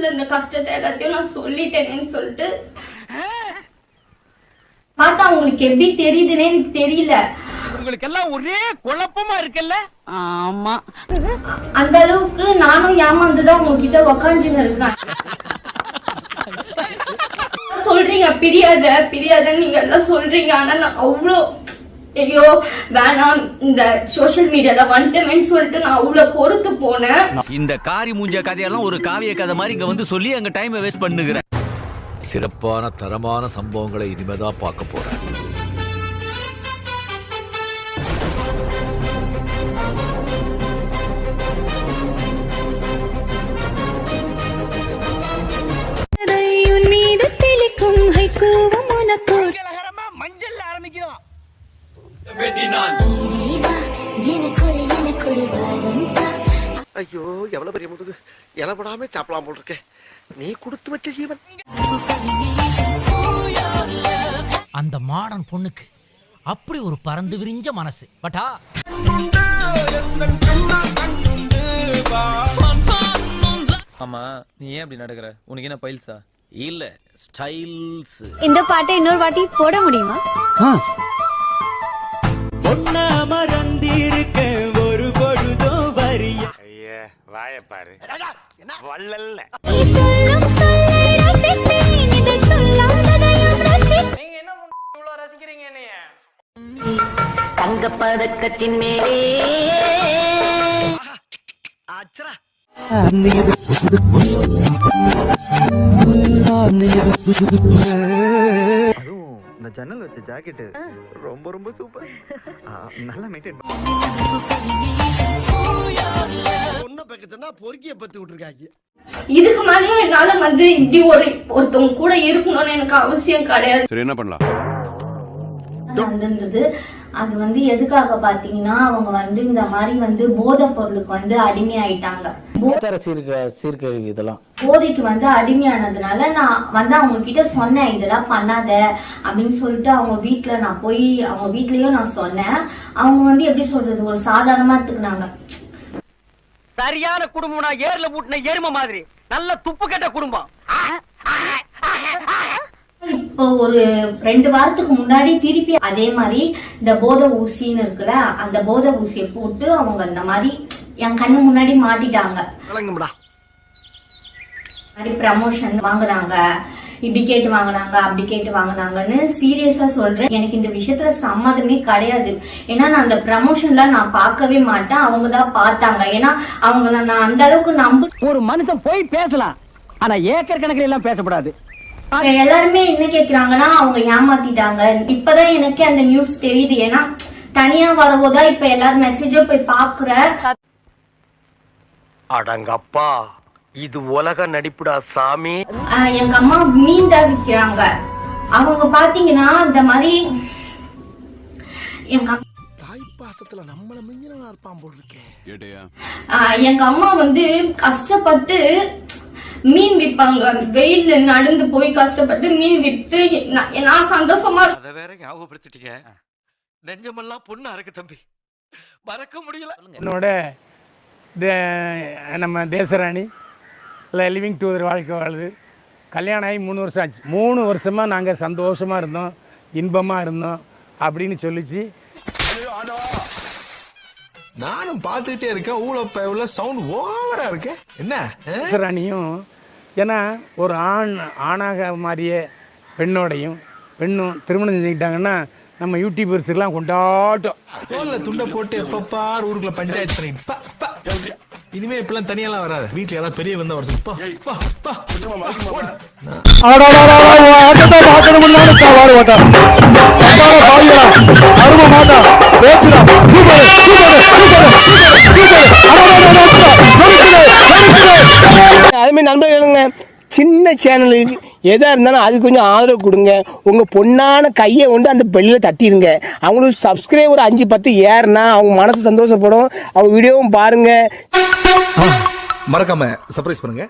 மனசுல இருந்த கஷ்டத்தை எல்லாத்தையும் நான் சொல்லிட்டேனேன்னு சொல்லிட்டு. பார்த்தா உங்களுக்கு எப்படி தெரியுதுன்னே எனக்கு தெரியல. உங்களுக்கு எல்லாம் ஒரே குழப்பமா இருக்குல்ல? ஆமா. அந்த அளவுக்கு நானும் ஏமாந்துதான் உங்ககிட்ட உக்காந்துன்னு இருக்கேன். சொல்றீங்க பிரியாத பிரியாதன்னு நீங்க எல்லாம் சொல்றீங்க. ஆனா நான் அவ்வளோ ஐயோ வேணாம். இந்த சோஷியல் மீடியால வந்துட்டேன்னு சொல்லிட்டு நான் அவ்வளவு பொறுத்து போனேன். இந்த காரி மூஞ்ச கதையெல்லாம் ஒரு காவிய கதை மாதிரி இங்க வந்து சொல்லி அங்க டைமை வேஸ்ட் பண்ணுகிறேன். சிறப்பான தரமான சம்பவங்களை இனிமேதான் பார்க்க போறேன். மீது தெளிக்கும் ஹைக்கூவம் உனக்கு ஐயோ எவ்வளவு பெரிய முதுகு. இலப்படாம சாப்பிடலாம் போல் இருக்கே நீ கொடுத்து வச்ச ஜீவன். அந்த மாடன் பொண்ணுக்கு அப்படி ஒரு பறந்து விரிஞ்ச மனசு. பட்டா. ஆமா நீ ஏன் அப்படி நடக்கிற? உனக்கு என்ன பைல்ஸா? இல்ல ஸ்டைல்ஸ். இந்த பாட்டை இன்னொரு வாட்டி போட முடியுமா? வாயப்பாரு வள்ளல்ல இதழ் சொல்லாததையும் ரசித்தேன். நீங்க என்ன இவ்வளவு ரசிக்கிறீங்க என்னைய? தங்கப்பதக்கத்தின் மேலே. அச்சரா ஜன்னல் வச்ச ஜாக்கெட் ரொம்ப ரொம்ப சூப்பர். நல்லா மெயின்டைன் ஒன்ன பக்கத்துனா பொறுக்கிய பத்து விட்டுருக்காங்க. இதுக்கு மேலேயும் என்னால வந்து இப்படி ஒரு ஒருத்தவங்க கூட இருக்கணும்னு எனக்கு அவசியம் கிடையாது. சரி என்ன பண்ணலாம்? வந்திருந்தது அது வந்து எதுக்காக பாத்தீங்கன்னா அவங்க வந்து இந்த மாதிரி வந்து போதைப் பொருளுக்கு வந்து அடிமையாயிட்டாங்க சீர்க சீர்கேள்வி இதெல்லாம். போதைக்கு வந்து அடிமையானதுனால நான் வந்து அவங்க கிட்ட சொன்னேன் இதெல்லாம் பண்ணாத அப்படின்னு சொல்லிட்டு அவங்க வீட்ல நான் போய் அவங்க வீட்லயும் நான் சொன்னேன். அவங்க வந்து எப்படி சொல்றது ஒரு சாதாரணமா எடுத்துக்கினாங்க. சரியான குடும்பம்னா ஏர்ல பூட்டின எருமை மாதிரி. நல்ல துப்பு கெட்ட குடும்பம். இப்போ ஒரு ரெண்டு வாரத்துக்கு முன்னாடி திருப்பி அதே மாதிரி இந்த போதை ஊசின்னு இருக்குல்ல அந்த போதை ஊசியை போட்டு அவங்க அந்த மாதிரி என் கண்ணு முன்னாடி மாட்டிட்டாங்க. மாதிரி ப்ரமோஷன் வாங்குனாங்க. இப்படி கேட்டு வாங்குனாங்க அப்படி கேட்டு வாங்குனாங்கன்னு சீரியஸா சொல்றேன். எனக்கு இந்த விஷயத்துல சம்மதமே கிடையாது. ஏன்னா நான் அந்த ப்ரமோஷன்ல நான் பார்க்கவே மாட்டேன். அவங்க தான் பார்த்தாங்க. ஏன்னா அவங்கள நான் அந்த அளவுக்கு நம்ப ஒரு மனுஷன் போய் பேசலாம். ஆனா ஏக்கர் கணக்கில் எல்லாம் பேசக்கூடாது அவங்க எல்லாருமே என்ன கேக்குறாங்கன்னா அவங்க ஏமாத்திட்டாங்க. இப்பதான் எனக்கு அந்த நியூஸ் தெரியுது. ஏன்னா தனியா வரவோதான் இப்ப எல்லாரும் மெசேஜோ போய் பாக்குற அடங்கப்பா. இது உலக நடிப்புடா சாமி. எங்க அம்மா மீன் தான் விக்கிறாங்க. அவங்க பாத்தீங்கன்னா இந்த மாதிரி எங்க அம்மா தாய் பாசத்துல நம்மள மிஞ்சினா இருப்பான் போல் இருக்கே. ஆஹ் எங்க அம்மா வந்து கஷ்டப்பட்டு மீன் விற்பாங்க. வெயில்ல நடந்து போய் கஷ்டப்பட்டு மீன் வித்து நான் சந்தோஷமா. அத வேற ஞாபகப்படுத்திட்டீங்க. நெஞ்சமெல்லாம் பொண்ணு அறக்கு தம்பி. மறக்க முடியல. என்னோட தே- நம்ம தேசராணி இல்லை லிவிங் டூதர் வாழ்க்கை வாழுது. கல்யாணம் ஆகி மூணு வருஷம் ஆச்சு. மூணு வருஷமாக நாங்கள் சந்தோஷமாக இருந்தோம் இன்பமாக இருந்தோம் அப்படின்னு சொல்லிச்சு. நானும் பார்த்துட்டே இருக்கேன். ஊழப்ப உள்ள சவுண்ட் ஓவரா இருக்கு. என்ன? தேசராணியும் ஏன்னா ஒரு ஆண் ஆணாக மாறிய பெண்ணோடையும் பெண்ணும் திருமணம் செஞ்சுக்கிட்டாங்கன்னா நம்ம யூடியூபர்ஸுக்கெல்லாம் கொண்டாட்டம். துண்டை போட்டு எப்பப்பார் ஊருக்குள்ள பஞ்சாயத்து பண்ணி பா, பா. இனிமே இப்பெல்லாம் தனியெல்லாம் வராது. வீட்டுல யாராவது பெரிய வந்தா வர சொல்லு. அதுமாதிரி நண்பர்களுங்க சின்ன சேனலுக்கு எதாக இருந்தாலும் அது கொஞ்சம் ஆதரவு கொடுங்க. உங்கள் பொண்ணான கையை கொண்டு அந்த பெல்லில் தட்டிடுங்க அவங்களுக்கு சப்ஸ்கிரைபர் அஞ்சு பத்து ஏறுனா அவங்க மனசு சந்தோஷப்படும். அவங்க வீடியோவும் பாருங்கள் மறக்காம சர்ப்ரைஸ் பண்ணுங்க.